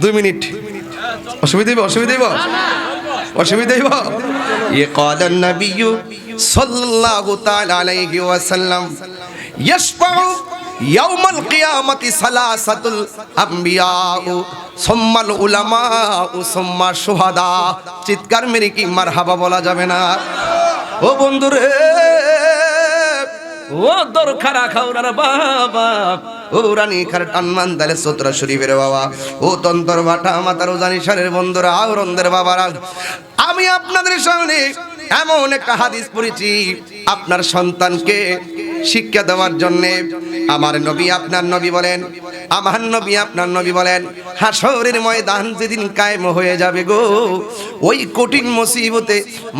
দুই মিনিট অসুবিধা হইব অসুবিধা হইব অসুবিধা হইব ইয়ে قال النبي صلى الله تعالى عليه وسلم يشفع يوم القيامة ثلاثة الأنبياء ثم العلماء ثم الشهداء চিৎকার মেরে কি মারহাবা বলা যাবে না ও বন্ধুরে ও দরখারা খাওরার বাবা ও রানী খার টানমান দালে সতরা শরীফের বাবা। ও তন্তর ভাটা মাতার জানি সারের বন্ধুরা আওরন্দের বাবারা। আমি আপনাদের সামনে এমন একটা হাদিস পড়েছি, আপনার সন্তানকে শিক্ষা দেওয়ার জন্য। আমার নবী আপনার নবী বলেন, আমার নবী আপনার নবী বলেন হাসরের ময়দান যেদিন কায়েম হয়ে যাবে গো, ওই কঠিন মুসিবতে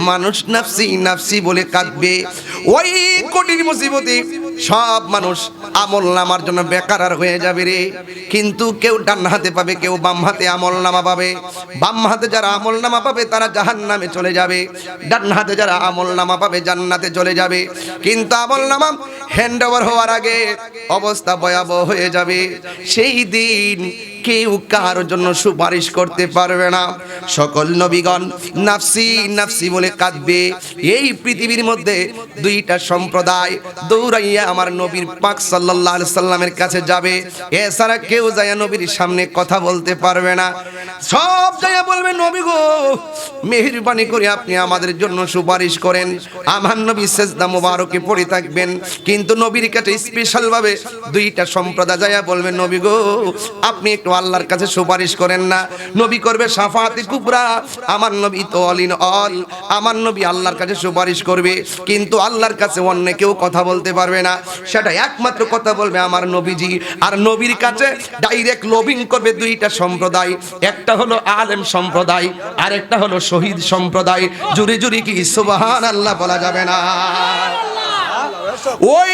মানুষ নাফসি নাফসি বলে কাঁদবে। ওই কঠিন মুসিবতে সব মানুষ আমল নামার জন্য বেকার আর হয়ে যাবে রে। কিন্তু কেউ ডান হাতে পাবে, কেউ বাম হাতে আমল নামা পাবে। বাম হাতে যারা আমল নামা পাবে, তারা জাহান নামে চলে যাবে। ডান হাতে যারা আমল নামা পাবে, জান্নাতে চলে যাবে। কিন্তু আমল নামা হ্যান্ড ওভার হওয়ার আগে অবস্থা ভয়াবহ হয়ে যাবে। সেই দিন কেউ কারোর জন্য সুপারিশ করতে পারবে না? সকল নবীগণ নাফসি নাফসি বলে কাঁদবে। এই পৃথিবীর মধ্যে দুইটা সম্প্রদায় দৌড়াইয়া আমার নবীর পাক সাল্লাল্লাহু আলাইহি সাল্লামের কাছে যাবে। এছাড়া কেউ যায় নবীর সামনে কথা বলতে পারবে না। সব যাইয়া বলবে, নবী গো, মেহেরবানি করে আপনি আমাদের জন্য সুপারিশ করেন। আমার নবী সেজদা মোবারকে পড়ে থাকবেন। কিন্তু নবীর কাছে স্পেশাল ভাবে দুইটা সম্প্রদায় যাইয়া বলবে, নবী গো, আপনি একটু আল্লাহর কাছে সুপারিশ করেন না। নবী করবে সাফাতি কুবরা। আমার নবী তো অল ইন অল আমার নবী আল্লাহর কাছে সুপারিশ করবে। কিন্তু আল্লাহর কাছে অন্য কেউ কথা বলতে পারবে না। সেটা একমাত্র কথা বলবে আমার নবীজি। আর নবীর কাছে ডাইরেক্ট লবিং করবে দুইটা সম্প্রদায়। একটা হলো আলেম সম্প্রদায় আরেকটা হলো শহীদ সম্প্রদায়। জুরি জুরি কি সুবহান আল্লাহ বলা যাবে না? ওই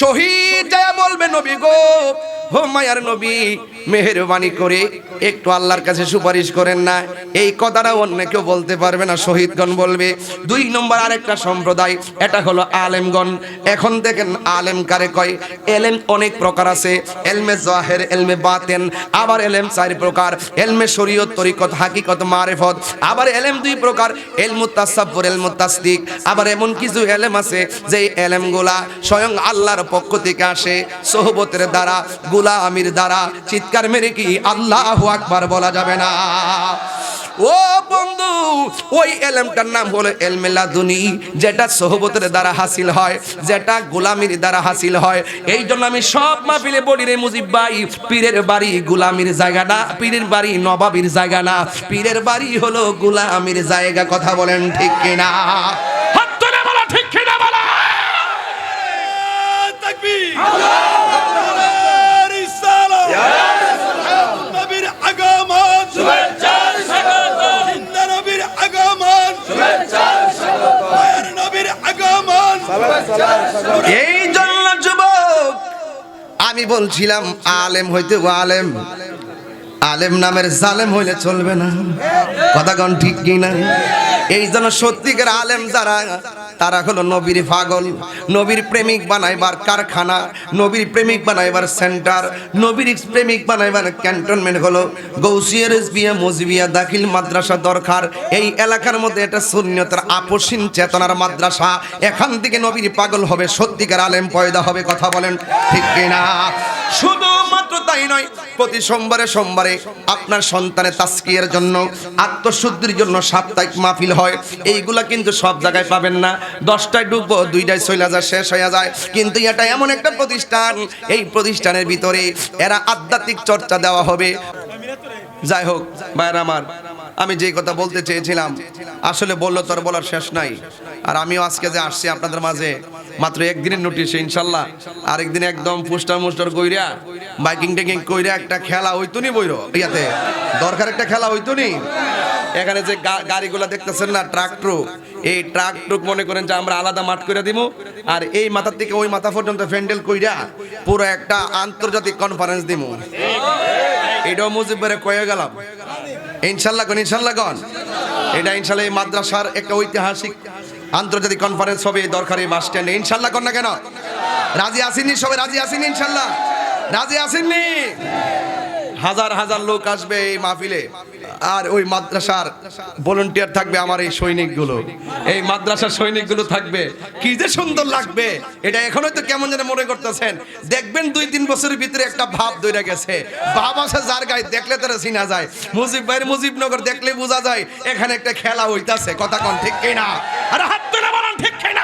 শহীদ যা বলবে নবী গো হো মায়ার নবী, মেহেরবানি করে একটু আল্লাহর কাছে সুপারিশ করেন না। এই কথাটা অন্য কেউ বলতে পারবে না, শহীদগণ বলবে। দুই নম্বর আরেকটা সম্প্রদায়, এটা হলো আলেমগণ। এখন দেখেন আলেম কারে কয়? এলেম অনেক প্রকার আছে। এলমে জাহের, এলমে বাতেন, আবার এলেম চার প্রকার। এলমে শরীয়ত, তরিকত, হাকিকত, মারেফত, আবার এলেম দুই প্রকার। এলমুত তাসাব্বুর আবার এমন কিছু এলেম আছে যে এলেমগুলা স্বয়ং আল্লাহর পক্ষ থেকে আসে, সোহবতের দ্বারা আবুলা আমির দ্বারা চিৎকার মেরে কি আল্লাহ আকবার বলা যাবে না? ও বন্ধু ওই এলেমটার নাম হলো এলমেলা দুনি যেটা সহবতের দ্বারা হাসিল হয় যেটা গোলামির দ্বারা হাসিল হয়। এই জন্য আমি সব মাহফিলে বলি রে মুজিব ভাই পীরের বাড়ি গোলামির জায়গা না পীরের বাড়ি নবাবির জায়গা না পীরের বাড়ি হলো গোলামির জায়গা কথা বলেন ঠিক কিনা? ঠিক কিনা বলা? তাকবীর আল্লাহ এই জন্য যুবক, আমি বলছিলাম, আলেম হইতে আলেম। আলেম নামের জালেম হইলে চলবে না। কথা ঠিক কিনা? এই জন্য সত্যিকার আলেম যারা তারা হলো নবীর পাগল, নবীর প্রেমিক বানাইবার কারখানা, নবীর প্রেমিক বানাইবার সেন্টার, নবীর প্রেমিক বানাইবার ক্যান্টনমেন্ট হলো গৌসিয়া রেসবিয়া মজবিয়া, দাখিল মাদ্রাসা দরকার। এই এলাকার মধ্যে এটা শূন্যতার আপসীন চেতনার মাদ্রাসা। এখান থেকে নবীর পাগল হবে, সত্যিকার আলেম পয়দা হবে, কথা বলেন ঠিক কিনা? শুধুমাত্র তাই নয়, প্রতি সোমবারে সোমবারে আপনার সন্তানের তাস্কিয়ার জন্য, আত্মশুদ্ধির জন্য সাপ্তাহিক মাহফিল হয়। এইগুলা কিন্তু সব জায়গায় পাবেন না। দশটায় ঢুকবো দুইটায় চলে যায়, শেষ হয়ে যায়। কিন্তু এটা এমন একটা প্রতিষ্ঠান, এই প্রতিষ্ঠানের ভিতরে এরা আধ্যাত্মিক চর্চা দেওয়া হবে। যাই হোক, ভাইয়ের আমার, আমি যে কথা বলতে চেয়েছিলাম, আসলে বলল তোর বলার শেষ নাই। আর আমিও আজকে যে আসছি আপনাদের মাঝে, মাত্র একদিনের নোটিশ ইনশাল্লাহ। আরেকদিন একদম পুস্টার মুস্টার কইরা বাইকিং টেকিং কইরা একটা খেলা হইতো নি বইরো, ইয়াতে। দরকার একটা খেলা হইতো নি এখানে যে গাড়িগুলো দেখতেছেন না, ট্রাক ট্রুক। এই ট্রাক ট্রুক মনে করেন যে আমরা আলাদা মাঠ করে দিব আর এই মাথার থেকে ওই মাথা পর্যন্ত ফ্যান্ডেল কইরা পুরো একটা আন্তর্জাতিক কনফারেন্স দিব এটাও মুজিবের কয়ে গেলাম। ইনশাল্লাহ গন ইনশাল্লাহ গন এটা ইনশাল্লাহ এই মাদ্রাসার একটা ঐতিহাসিক আন্তর্জাতিক কনফারেন্স হবে দরকারি বাস স্ট্যান্ডে ইনশাল্লাহ কর না কেন? রাজি আসেননি সবাই? রাজি আসেননি ইনশাল্লাহ? রাজি আসেননি হাজার হাজার লোক আসবে এই মাহফিলে। আর ওই মাদ্রাসার ভলেন্টিয়ার থাকবে আমার এই সৈনিকগুলো। এই মাদ্রাসার সৈনিকগুলো থাকবে। কি যে সুন্দর লাগবে। এটা এখনোই তো কেমন যেন মনে করতেছেন। দেখবেন দুই তিন বছরের ভিতরে একটা ভাব দইরা গেছে। ভাব আছে যার গায়ে, দেখলে তারা চিনা যায়। মুজিব ভাইয়ের মুজিবনগর দেখলে বোঝা যায়, এখানে একটা খেলা হইতাছে। কথা কন ঠিক কিনা? আর হাত তুলে বলেন ঠিক কিনা?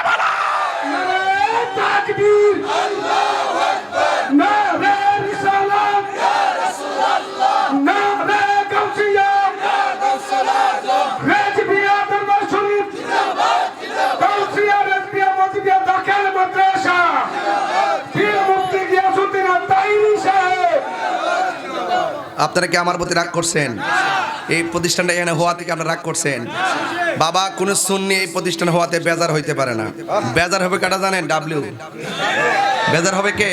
আপনারা কি আমার প্রতি রাগ করছেন? এই প্রতিষ্ঠানটা এখানে হওয়া থেকে আপনারা রাগ করছেন? বাবা, কোন সুন্নি এই প্রতিষ্ঠান হওয়াতে বেজার হইতে পারে না। বেজার হবে কাটা জানেন? ডাব্লিউ বেজার হবে কে?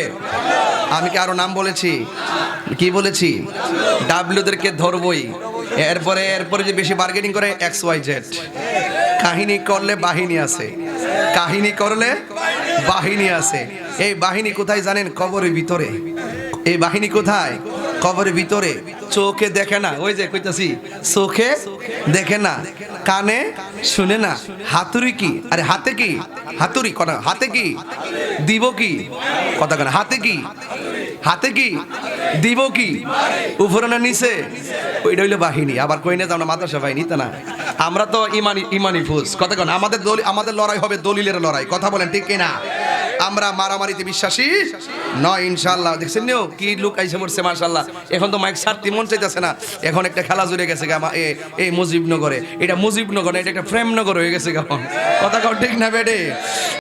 আমি কি আরও নাম বলেছি? কি বলেছি? ডাব্লিউদেরকে ধরবই। এরপরে এরপরে যে বেশি বার্গেনিং করে এক্স ওয়াই জেড কাহিনী করলে বাহিনী আছে। কাহিনী করলে বাহিনী আছে। এই বাহিনী কোথায় জানেন? কবরের ভিতরে। এই বাহিনী কোথায়? কবরের ভিতরে? চোখে দেখে না। ওই যে কইতাছি, চোখে দেখে না, কানে শুনে না। হাতুড়ি কি? আরে হাতে কি? হাতুড়ি কনা, হাতে কি? দিব কি? কথা কেন, হাতে কি? হাতে কি? দিব কি? উপরে না নিচে? ওইটা হইল বাহিনী। আবার কই না আমরা মাদ্রাসা বাহিনী তা না। আমরা তো ইমানি ইমানি ফুস কথা কেন, আমাদের দল, আমাদের লড়াই হবে দলিলের লড়াই। কথা বলেন ঠিক কিনা? আমরা মারামারিতে বিশ্বাসী? নয় ইনশাল্লাহ দেখছেন নিও, কি লুক আইসে পড়ছে মার্শাল্লাহ এখন তো মাইক সারতি মন চাইতেছে না। এখন একটা খেলা জুড়ে গেছে এ- এই মুজিবনগরে। এটা মুজিবনগর এটা একটা প্রেমনগর হয়ে গেছে কথা। কথা ঠিক না, বেডে?